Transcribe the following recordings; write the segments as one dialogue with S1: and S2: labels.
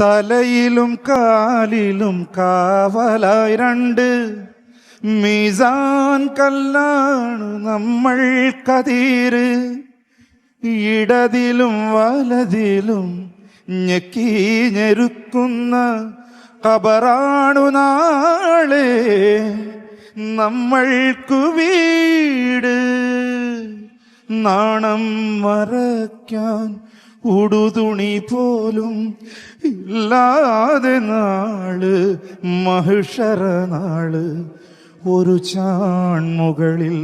S1: തലയിലും കാലിലും കാവലായി രണ്ട്. മീസാൻ കല്ലാണ് നമ്മൾ കതീര് ഇടതിലും വലതിലും ഞെക്കി ഞെരുക്കുന്ന കബറാണു നാളെ നമ്മൾക്കു വീട്. നാണം മറയ്ക്കാൻ ഉടുതുണി പോലും ഇല്ലാതെ നാൾ മഹിഷറ നാൾ ഒരു ചാൺമുകളിൽ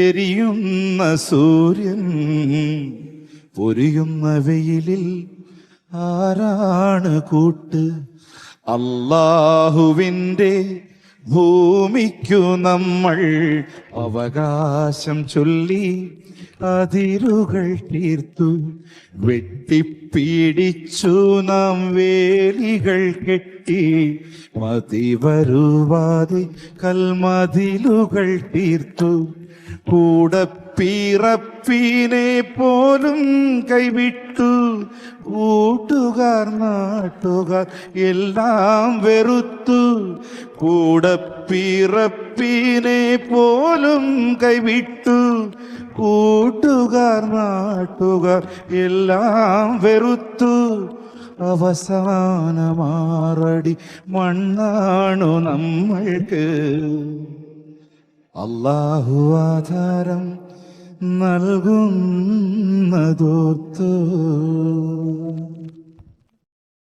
S1: എരിയുന്ന സൂര്യൻ പൊരിയുന്ന വെയിലിൽ ആരാണ് കൂട്ട്? അള്ളാഹുവിന്റെ ഭൂമിക്കു നമ്മൾ അവകാശം ചൊല്ലി അതിരുകൾ തീർത്തു. വെട്ടിപ്പീടിച്ചു നാം വേലികൾ കെട്ടി. മതി വരുവാതെ കൽമതിലുകൾ തീർത്തു. കൂടെ പിറപ്പിനെ പോലും കൈവിട്ടു. കൂട്ടുകാർ നാട്ടുകാർ എല്ലാം വെറുത്തു. കൂടെ പിറപ്പിനെ പോലും കൈവിട്ടു. കൂട്ടുകാർ നാട്ടുകാർ എല്ലാം വെറുത്തു. അവസാനമാറടി മണ്ണാണു നമ്മൾക്ക്. അള്ളാഹു ആധാരം നൽകുന്നതോർത്തു.